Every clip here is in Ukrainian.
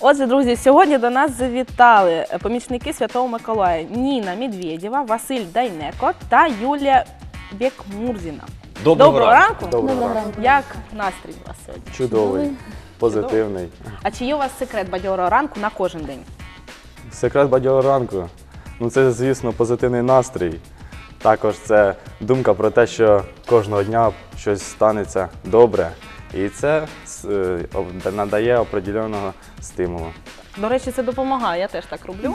Отже, друзі, сьогодні до нас завітали помічники Святого Миколая Ніна Медведєва, Василь Дайнеко та Юлія Бекмурзіна. Доброго ранку. ранку. Доброго ранку. Як настрій у вас сьогодні? Чудовий, позитивний. А чи є у вас секрет бадьорого ранку на кожен день? Секрет бадьорого ранку. Ну це, звісно, позитивний настрій. Також це думка про те, що кожного дня щось станеться добре. І це е, надає определеного стимулу. До речі, це допомагає, я теж так роблю.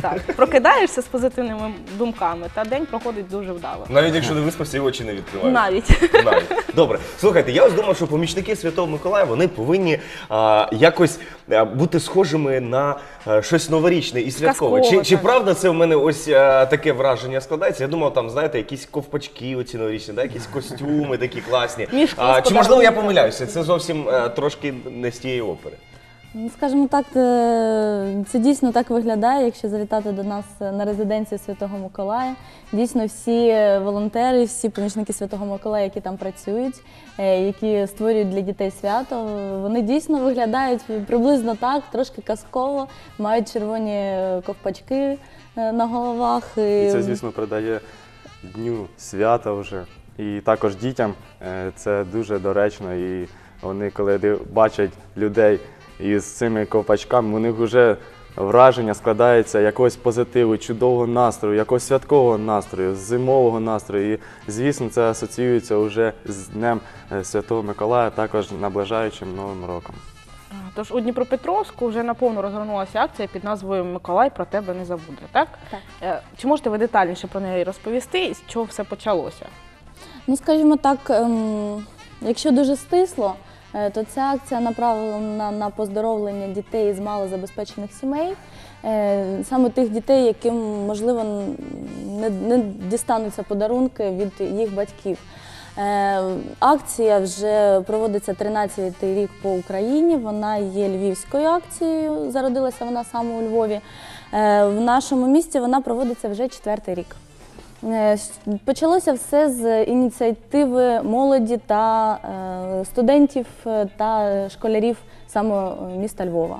Так, прокидаєшся з позитивними думками, та день проходить дуже вдало. Навіть якщо не виспався, і очі не відкривають. Навіть. Навіть. Добре, слухайте, я ось думав, що помічники Святого Миколая вони повинні а, якось а, бути схожими на а, щось новорічне і святкове. Казково, Чи, чи так. правда це в мене ось а, таке враження складається? Я думав, там, знаєте, якісь ковпачки оці новорічні, да? якісь костюми такі класні. Мішки А, чи можливо я подарунками. помиляюся? Це зовсім а, трошки не з тієї опери. Ну, Скажімо так, е, це дійсно так виглядає, якщо завітати до нас на резиденцію Святого Миколая. Дійсно, всі волонтери, всі помічники Святого Миколая, які там працюють, е, які створюють для дітей свято, вони дійсно виглядають приблизно так, трошки казково, мають червоні ковпачки е, на головах. І це, звісно, придає дню свята вже. І також дітям е, це дуже доречно. І вони, коли бачать людей із цими ковпачками, у них вже враження складається якогось позитиву, чудового настрою, якогось святкового настрою, зимового настрою. І, звісно, це асоціюється вже з Днем е, Святого Миколая, також наближаючим Новим роком. Тож у Дніпропетровську вже наповну розгорнулася акція під назвою Миколай про тебе не забуде. Так? Так. Е, Чи можете ви детальніше про неї розповісти і з чого все почалося? Ну, скажімо так, ем, якщо дуже стисло, то ця акція направлена на поздоровлення дітей з малозабезпечених сімей, е, саме тих дітей, яким, можливо, не, не дістануться подарунки від їх батьків. Е, Акція вже проводиться 13-й рік по Україні. Вона є львівською акцією. Зародилася вона саме у Львові. Е, В нашому місті вона проводиться вже четвертий рік. Е, Почалося все з ініціативи молоді та е, студентів е, та школярів саме міста Львова.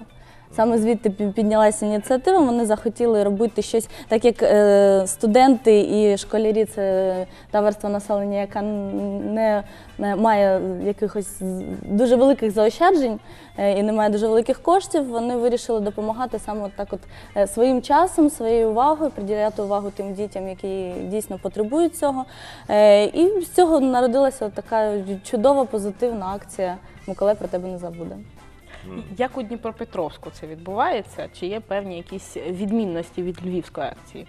Саме звідти піднялася ініціатива. Вони захотіли робити щось, так як е, студенти і школярі це та верства населення, яка не, має якихось дуже великих заощаджень е, і не має дуже великих коштів. Вони вирішили допомагати саме так, от е, своїм часом, своєю увагою, приділяти увагу тим дітям, які дійсно потребують цього. І з цього народилася така чудова позитивна акція Миколай про тебе не забуде. Як у Дніпропетровську це відбувається? Чи є певні якісь відмінності від львівської акції?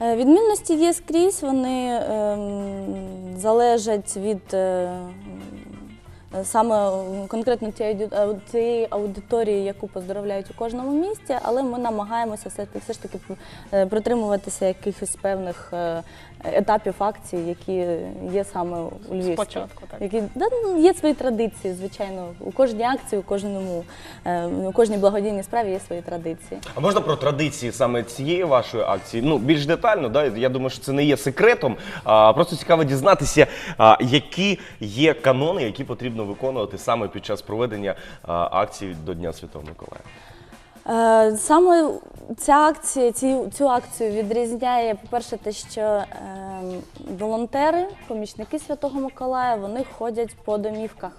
Е, Відмінності є скрізь, вони ем, залежать від е, саме конкретно ау- тієї аудиторії, яку поздоровляють у кожному місті, але ми намагаємося все, все ж таки е, притримуватися якихось певних е, етапів акцій, які є саме у Львівській. Спочатку, так. Які да, ну, є свої традиції, звичайно. У кожній акції, у кожному е, у кожній благодійній справі є свої традиції. А можна про традиції саме цієї вашої акції? Ну більш детально, да? я думаю, що це не є секретом. А просто цікаво дізнатися, а, які є канони, які потрібно виконувати саме під час проведення акції до Дня Святого Миколая. Е, Саме ця акція, ці, цю акцію відрізняє, по-перше, те, що е, волонтери, помічники Святого Миколая, вони ходять по домівках.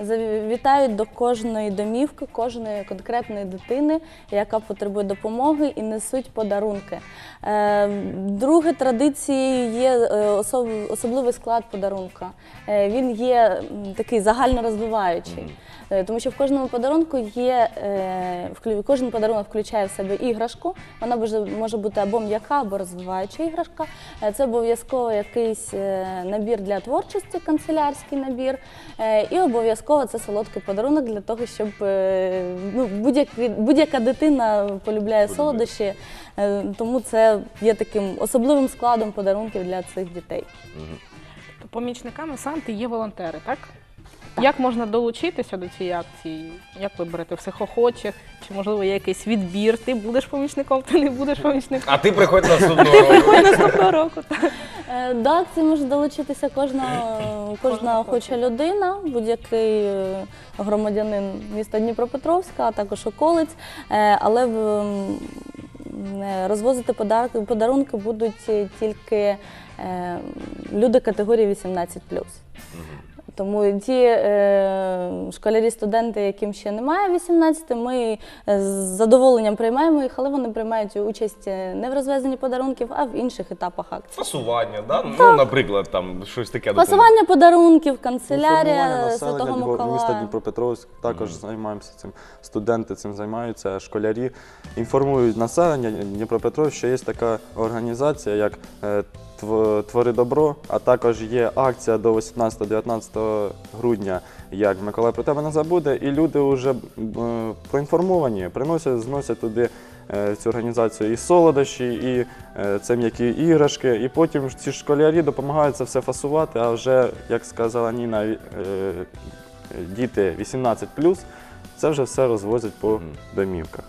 Завітають до кожної домівки, кожної конкретної дитини, яка потребує допомоги, і несуть подарунки. Е, Друге традицією є е, особливий склад подарунка. Е, Він є такий такий загальнорозвиваючий. Е, Тому що в кожному подарунку є е, кожен подарунок включає в себе іграшку. Вона може, бути або м'яка, або розвиваюча іграшка. Е, Це обов'язково якийсь набір для творчості, канцелярський набір. І обов'язково це солодкий подарунок для того, щоб ну, будь-яка, дитина полюбляє солодощі, тому це є таким особливим складом подарунків для цих дітей. Помічниками Санти є волонтери, так? Як можна долучитися до цієї акції? Як ви берете всіх охочих? Чи можливо є якийсь відбір? Ти будеш помічником, ти не будеш помічником? А ти приходь наступного року. Приходь наступного року. так. Е, До акції може долучитися кожна, кожна охоча людина, будь-який е, громадянин міста Дніпропетровська, а також околиць. Е, Але в, м, е, розвозити подарунки, подарунки будуть тільки е, люди категорії 18 Тому ті е, школярі, студенти, яким ще немає 18, ми е, з задоволенням приймаємо їх, але вони приймають участь е, не в розвезенні подарунків, а в інших етапах акції. Фасування, да? ну, наприклад, там щось таке. Пасування подарунків, канцелярія Святого Дніпро- міста Дніпропетровськ також займаємося цим. Студенти цим займаються, школярі інформують населення Дніпропетровськ, що є така організація, як е, «Тв- Твори добро, а також є акція до 18-19 грудня, як Миколай про тебе не забуде, і люди вже е, проінформовані, приносять, зносять туди. е, Цю організацію і солодощі, і е, це м'які іграшки. І потім ці школярі допомагають це все фасувати. А вже, як сказала Ніна, е, діти 18 це вже все розвозять по домівках.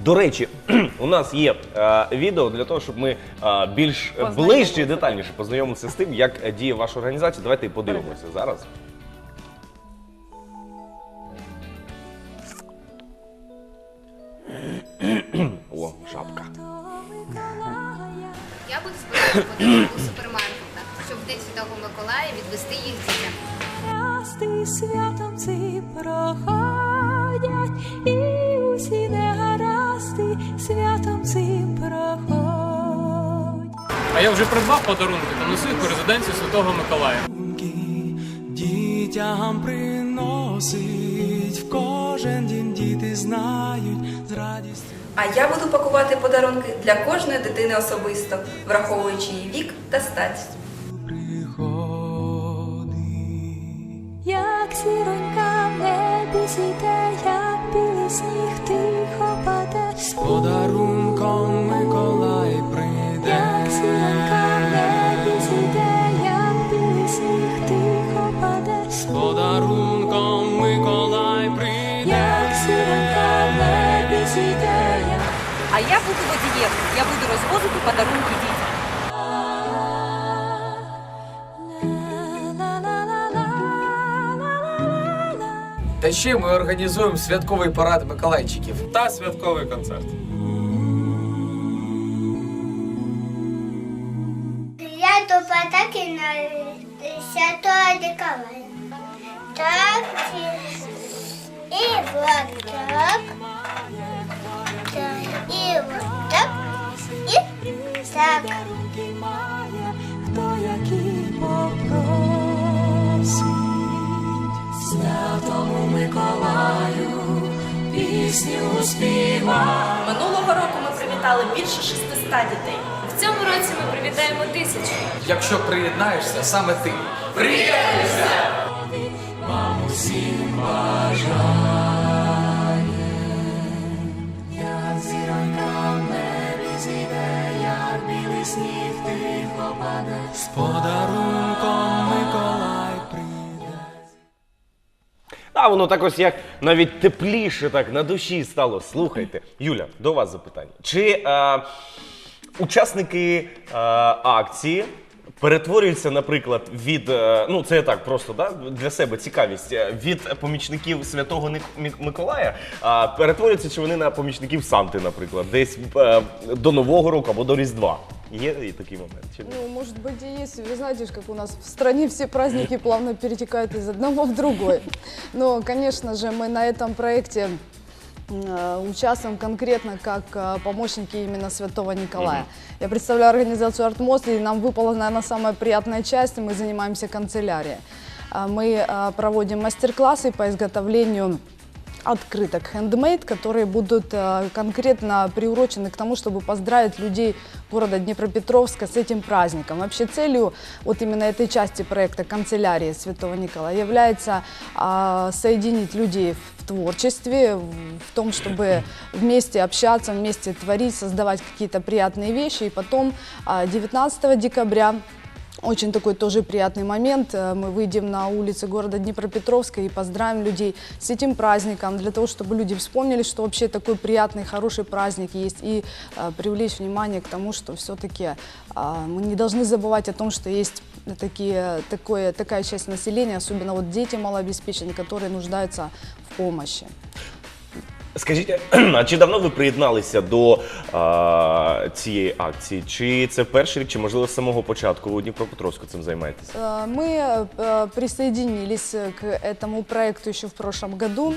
До речі, у нас є е, відео для того, щоб ми е, більш е, ближче і детальніше познайомилися з тим, як е, діє ваша організація. Давайте подивимося зараз. А я вже придбав подарунки та несу їх у резиденцію Святого Миколая. Дітям приносить в кожен дім діти знають з радістю. А я буду пакувати подарунки для кожної дитини особисто, враховуючи її вік та стать. Як зіронька в небі зійде, як білий сніг тихо паде. З А я буду водієм. Я буду розвозити подарунки дітям. Та ще ми організуємо святковий парад Миколайчиків. Та святковий концерт. Я до патаки на Святого Николая. Так, і вот так. Подарунки має, хто який попросить. Святому Миколаю пісню співа. Минулого року ми привітали більше 600 дітей. В цьому році ми привітаємо тисячу. Якщо приєднаєшся, саме ти. Приєднуйся! Вам усім бажає, тихо. З подарунком Миколай прийде. А воно так ось як навіть тепліше так на душі стало. Слухайте. Юля, до вас запитання. Чи е, учасники е, акції перетворюються, наприклад, від е, ну це я так просто да, для себе цікавість е, від помічників святого Ник- Мик- Миколая, а перетворюються чи вони на помічників Санти, наприклад, десь е, до Нового року або до Різдва. Є і такий момент? Чи ні? Ну, может быть, и есть. Вы знаете, ж, как у нас в стране все праздники плавно перетекают из одного в другой. Но, конечно же, мы на этом проекте э, участвуем конкретно как э, помощники именно Святого Николая. Я представляю организацию «Артмост», и нам выпала, наверное, самая приятная часть, мы занимаемся канцелярией. А Мы э, проводим мастер-классы по изготовлению открыток handmade, которые будут э, конкретно приурочены к тому, чтобы поздравить людей города Днепропетровска с этим праздником. Вообще целью вот именно этой части проекта канцелярии Святого Николая является а, соединить людей в творчестве, в том, чтобы вместе общаться, вместе творить, создавать какие-то приятные вещи. И потом а, 19 декабря очень такой тоже приятный момент. Э, Мы выйдем на улицы города Днепропетровска и поздравим людей с этим праздником, для того, чтобы люди вспомнили, что вообще такой приятный, хороший праздник есть, и э, привлечь внимание к тому, что все-таки мы не должны забывать о том, что есть такие, такое, такая часть населения, особенно вот дети малообеспеченные, которые нуждаются в помощи. Скажіть, а чи давно ви приєдналися до а, цієї акції? Чи це перший рік, чи можливо з самого початку ви у Дніпропетровську цим займаєтеся? Э, Мы э, присоединились э, к этому проекту еще в прошлом году.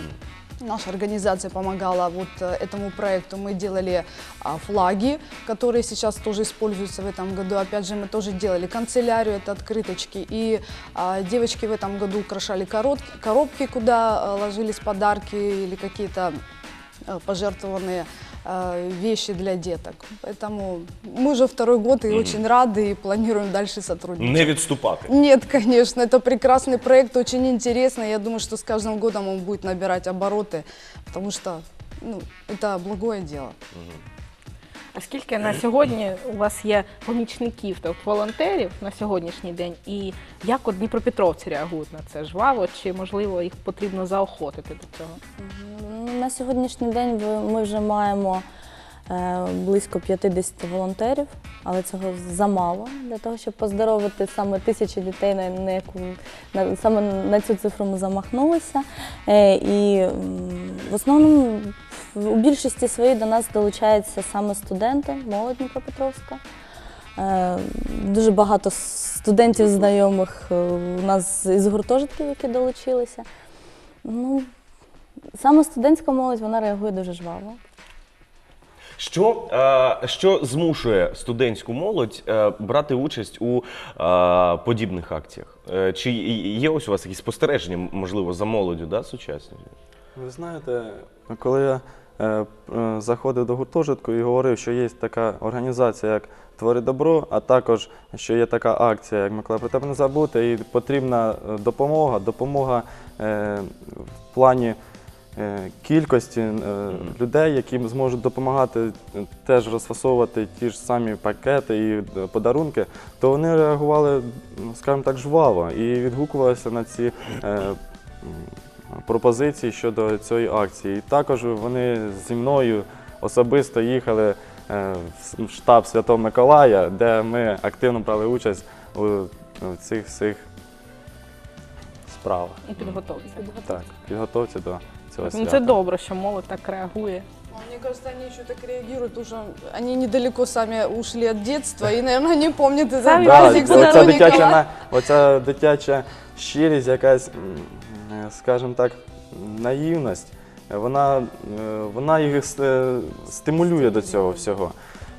Наша организация помогала вот э, этому проекту. Мы делали а, флаги, которые сейчас тоже используются в этом году. Опять же, мы тоже делали канцелярию, это открыточки. И а, девочки в этом году украшали корот- коробки, куда э, ложились подарки или какие-то э, пожертвованные э, вещи для деток. Поэтому мы уже второй год и очень рады и планируем дальше сотрудничать. Не відступати. Нет, конечно, это прекрасный проект, очень интересный. Я думаю, что с каждым годом он будет набирать обороты, потому что ну, это благое дело. А скільки на сьогодні у вас є помічників, тобто волонтерів на сьогоднішній день, і як от дніпропетровці реагують на це? Жваво чи можливо їх потрібно заохотити до цього? Ну, На сьогоднішній день ми вже маємо е, близько 50 волонтерів, але цього замало для того, щоб поздоровити саме тисячі дітей, на, яку на, саме на цю цифру ми замахнулися. Е, і в основному у більшості своїй до нас долучаються саме студенти, молодь Дніпропетровська. Е, Дуже багато студентів знайомих у нас із гуртожитків, які долучилися. Ну, саме студентська молодь вона реагує дуже жваво. Що, е, що змушує студентську молодь е, брати участь у е, подібних акціях? Е, чи є ось у вас якісь спостереження, можливо, за молоддю да, сучасною? Ви знаєте, коли я е, е, заходив до гуртожитку і говорив, що є така організація, як Твори добро, а також що є така акція, як Микола про тебе не забути, і потрібна е, допомога, допомога е, в плані кількості е, людей, які зможуть допомагати е, теж розфасовувати ті ж самі пакети і е, подарунки, то вони реагували, скажімо так, жваво і відгукувалися на ці. е, пропозиції щодо цієї акції. І також вони зі мною особисто їхали е, в штаб Святого Миколая, де ми активно брали участь у, у цих всіх справах. І підготовці. Так, підготовці до цього Ну, это це добре, що молодь так реагує. Мне кажется, они еще так реагируют, потому что они недалеко сами ушли от детства и, наверное, не помнят этот Сами Да, оця, Святого дитяча, на- оця дитяча щирість, якась, м, е, скажімо так, наївність, вона, е, вона їх е, стимулює до цього всього.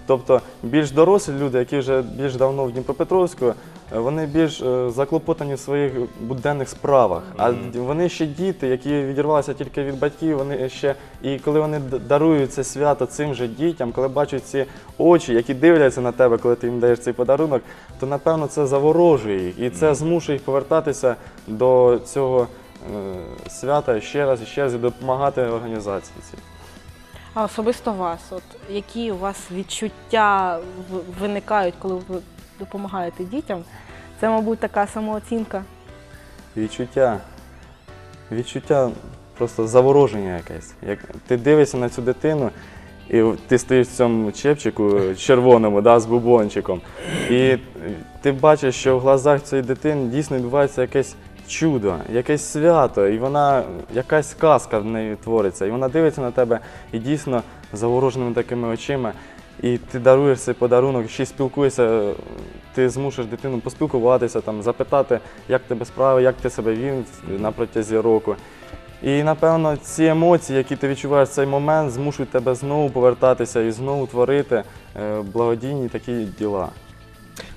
Тобто більш дорослі люди, які вже більш давно в Дніпропетровську, е, вони більш е, заклопотані в своїх буденних справах. А вони ще діти, які відірвалися тільки від батьків, вони ще і коли вони дарують це свято цим же дітям, коли бачать ці очі, які дивляться на тебе, коли ти їм даєш цей подарунок, то напевно це заворожує їх, і це змушує їх повертатися до цього е, свята ще раз і ще раз і допомагати організації цій. А особисто вас, от які у вас відчуття виникають, коли ви допомагаєте дітям? Це, мабуть, така самооцінка. Відчуття. Відчуття просто завороження якесь. Як ти дивишся на цю дитину, і ти стоїш в цьому чепчику червоному, да, з бубончиком. І ти бачиш, що в глазах цієї дитини дійсно відбувається якесь чудо, якесь свято, і вона якась казка в неї твориться. І вона дивиться на тебе і дійсно завороженими такими очима. І ти даруєш цей подарунок, ще спілкуєшся, ти змушуєш дитину поспілкуватися, там, запитати, як тебе справи, як ти себе вів на протязі року. І напевно ці емоції, які ти відчуваєш в цей момент, змушують тебе знову повертатися і знову творити е, благодійні такі діла.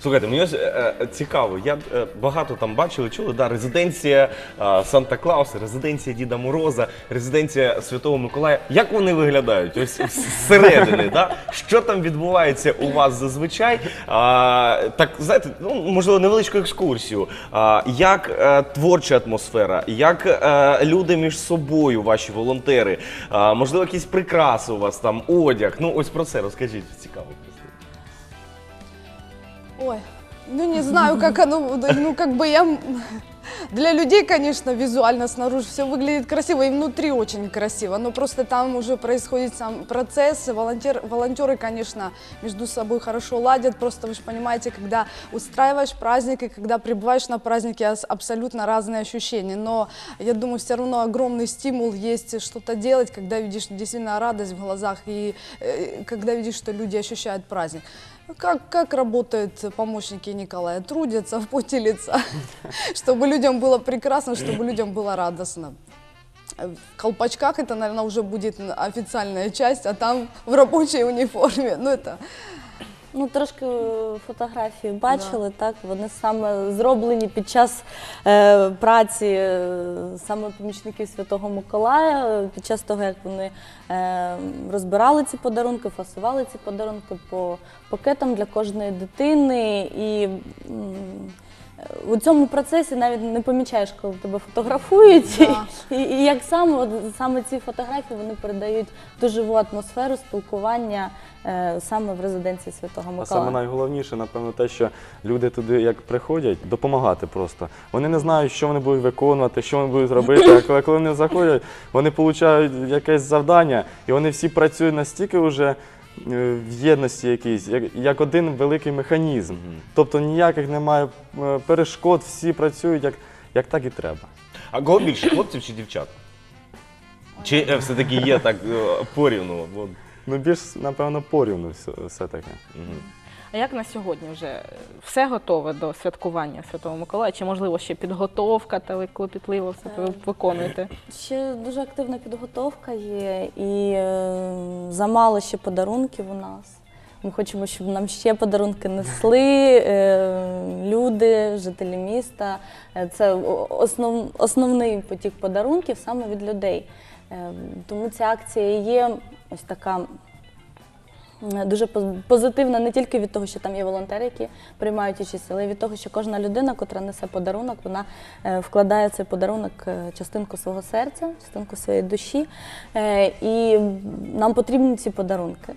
Слухайте, мені ось е, е, цікаво. Я е, багато там бачили, чули, да, резиденція е, Санта Клауса, резиденція Діда Мороза, резиденція Святого Миколая. Як вони виглядають? Ось зсередини, да? що там відбувається у вас зазвичай? А, так, знаєте, ну можливо, невеличку екскурсію. А, як е, творча атмосфера, як е, люди між собою, ваші волонтери, а, можливо, якісь прикраси у вас там, одяг. Ну ось про це розкажіть, цікаво. Ой, Ну, не знаю, как оно, ну, как бы я... Для людей, конечно, визуально снаружи все выглядит красиво, и внутри очень красиво, но просто там уже происходит сам процесс, волонтер, волонтеры, конечно, между собой хорошо ладят, просто вы же понимаете, когда устраиваешь праздник и когда прибываешь на празднике, ас- абсолютно разные ощущения, но я думаю, все равно огромный стимул есть что-то делать, когда видишь действительно радость в глазах и э, когда видишь, что люди ощущают праздник. Как, как работают помощники Николая? Трудятся в поте лица, чтобы людям было прекрасно, чтобы людям было радостно. В колпачках это, наверное, уже будет официальная часть, а там в рабочей униформе. Ну, это Ну, трошки е, фотографії бачили, так вони саме зроблені під час е, праці е, саме помічників Святого Миколая, е, під час того, як вони е, розбирали ці подарунки, фасували ці подарунки по пакетам для кожної дитини. І м, у цьому процесі навіть не помічаєш, коли тебе фотографують. Да. І, і як саме, от, саме ці фотографії вони передають ту живу атмосферу спілкування е, саме в резиденції Святого А Миколая. саме найголовніше, напевно, те, що люди туди як приходять, допомагати просто. Вони не знають, що вони будуть виконувати, що вони будуть робити. А коли, коли вони заходять, вони отримують якесь завдання, і вони всі працюють настільки вже в єдності якійсь, як, як один великий механізм. Тобто ніяких немає е, перешкод, всі працюють як, як так і треба. А кого більше, хлопців чи дівчат? Чи е, все-таки є так е, порівну? Ну, більш, напевно, порівну все, все-таки. Мгм. А як на сьогодні вже все готове до святкування Святого Миколая? Чи можливо ще підготовка та ви клопітливо все ви виконуєте? Ще дуже активна підготовка є, і е, замало ще подарунків у нас. Ми хочемо, щоб нам ще подарунки несли е, люди, жителі міста. Е, Це основ, основний потік подарунків саме від людей. Е, Тому ця акція є ось така е, дуже поз- позитивна не тільки від того, що там є волонтери, які приймають участь, але й від того, що кожна людина, котра несе подарунок, вона е, вкладає цей подарунок е, частинку свого серця, частинку своєї душі. Е, І нам потрібні ці подарунки.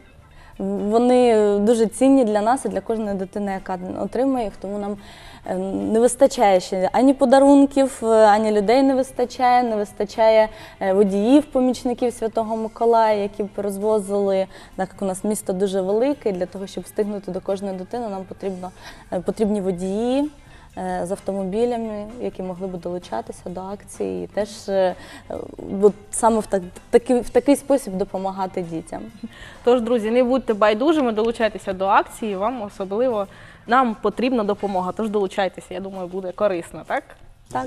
Вони дуже цінні для нас і для кожної дитини, яка отримує їх, тому нам е, не вистачає ще ані подарунків, е, ані людей не вистачає, не вистачає е, водіїв, помічників Святого Миколая, які б розвозили, так як у нас місто дуже велике, і для того, щоб встигнути до кожної дитини, нам потрібно, е, потрібні водії. З автомобілями, які могли б долучатися до акції, і теж от саме в, так, такий, в такий спосіб допомагати дітям. Тож, друзі, не будьте байдужими, долучайтеся до акції. Вам особливо нам потрібна допомога. Тож долучайтеся. Я думаю, буде корисно, так? Так.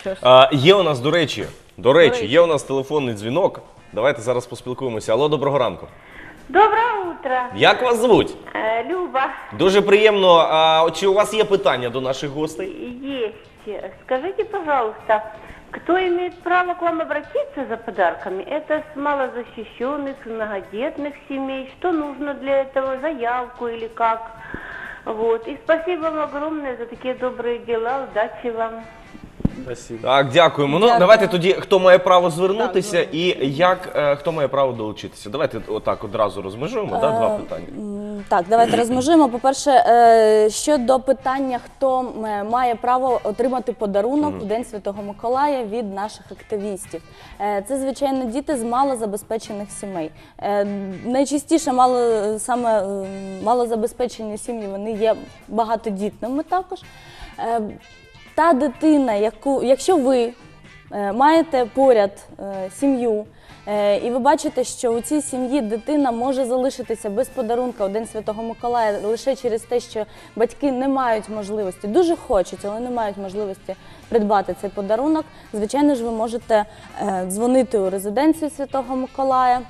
Що ж, А, є у нас, до речі, до речі, речі. є у нас телефонний дзвінок. Давайте зараз поспілкуємося. Алло, доброго ранку. Доброе утро, Як вас звуть? Э, Люба. Дуже приємно. А чи у вас є питання до наших гостей? Есть. Скажите, пожалуйста, кто имеет право к вам обратиться за подарками? Это с малозащищенных, многодетных семей. Что нужно для этого? Заявку или как? Вот. И спасибо вам огромное за такие добрые дела. Удачи вам. Спасибо. Так, дякуємо. Ну Дякую. давайте тоді, хто має право звернутися і як е, хто має право долучитися. Давайте отак одразу розмежуємо. Да, два Е, питання. м, Так, давайте розмежуємо. По-перше, е, щодо питання, хто має право отримати подарунок у День Святого Миколая від наших активістів. Е, Це, звичайно, діти з малозабезпечених сімей. Е, Найчастіше мало, саме е, малозабезпечені сім'ї вони є багатодітними також. Е, Та дитина, яку, якщо ви е, маєте поряд е, сім'ю, е, і ви бачите, що у цій сім'ї дитина може залишитися без подарунка у День Святого Миколая лише через те, що батьки не мають можливості, дуже хочуть, але не мають можливості придбати цей подарунок. Звичайно ж, ви можете дзвонити у резиденцію Святого Миколая.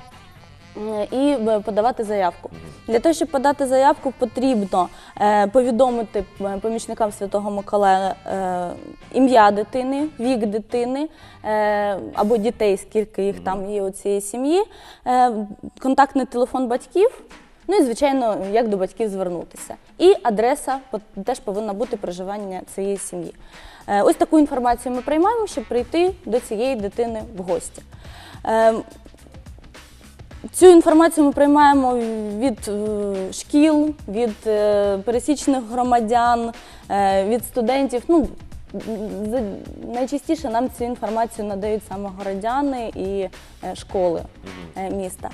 І е, подавати заявку. Для того, щоб подати заявку, потрібно е, повідомити е, помічникам Святого Миколая ім'я дитини, вік дитини або дітей, скільки їх там є у цієї сім'ї, контактний телефон батьків. Ну і звичайно, як до батьків звернутися. І адреса теж повинна бути проживання цієї сім'ї. Ось таку інформацію ми приймаємо, щоб прийти до цієї дитини в гості. Цю інформацію ми приймаємо від е, шкіл, від е, пересічних громадян, е, від студентів. Ну, найчастіше нам цю інформацію надають саме городяни і школи міста.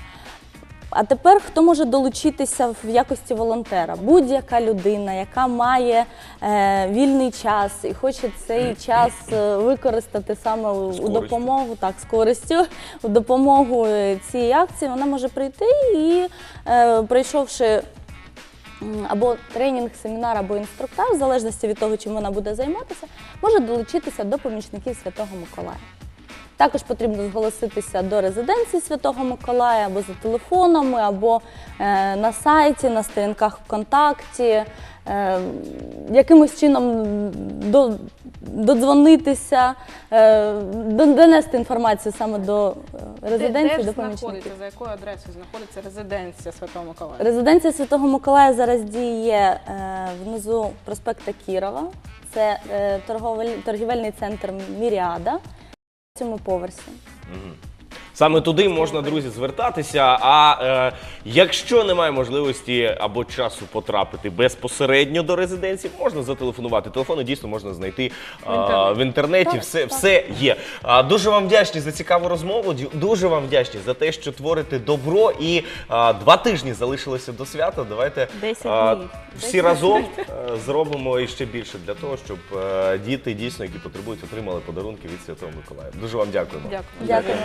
А тепер хто може долучитися в якості волонтера? Будь-яка людина, яка має е, вільний час і хоче цей час е, використати саме у, допомогу, так, з користю, у допомогу е, цій акції, вона може прийти і, е, прийшовши або тренінг, семінар, або інструктаж, в залежності від того, чим вона буде займатися, може долучитися до помічників Святого Миколая. Також потрібно зголоситися до резиденції Святого Миколая або за телефонами, або е, на сайті, на сторінках ВКонтакті, е, якимось чином додзвонитися, е, донести інформацію саме до резиденції, де, до помічників. знаходиться, за якою адресою знаходиться резиденція Святого Миколая? Резиденція Святого Миколая зараз діє внизу проспекта Кірова. Це торговель- торгівельний центр Міріада цьому поверсі. Саме туди можна, друзі, звертатися. А е, якщо немає можливості або часу потрапити безпосередньо до резиденції, можна зателефонувати. Телефони дійсно можна знайти е, в інтернеті. Так, все, так. все є. А, дуже вам вдячні за цікаву розмову. Дю- Дуже вам вдячні за те, що творите добро. І а, два тижні залишилося до свята. Давайте Десять а, днів. всі Десять разом е, зробимо іще більше для того, щоб е, діти дійсно, які потребують, отримали подарунки від Святого Миколая. Дуже вам дякуємо. Дякую. Дякую.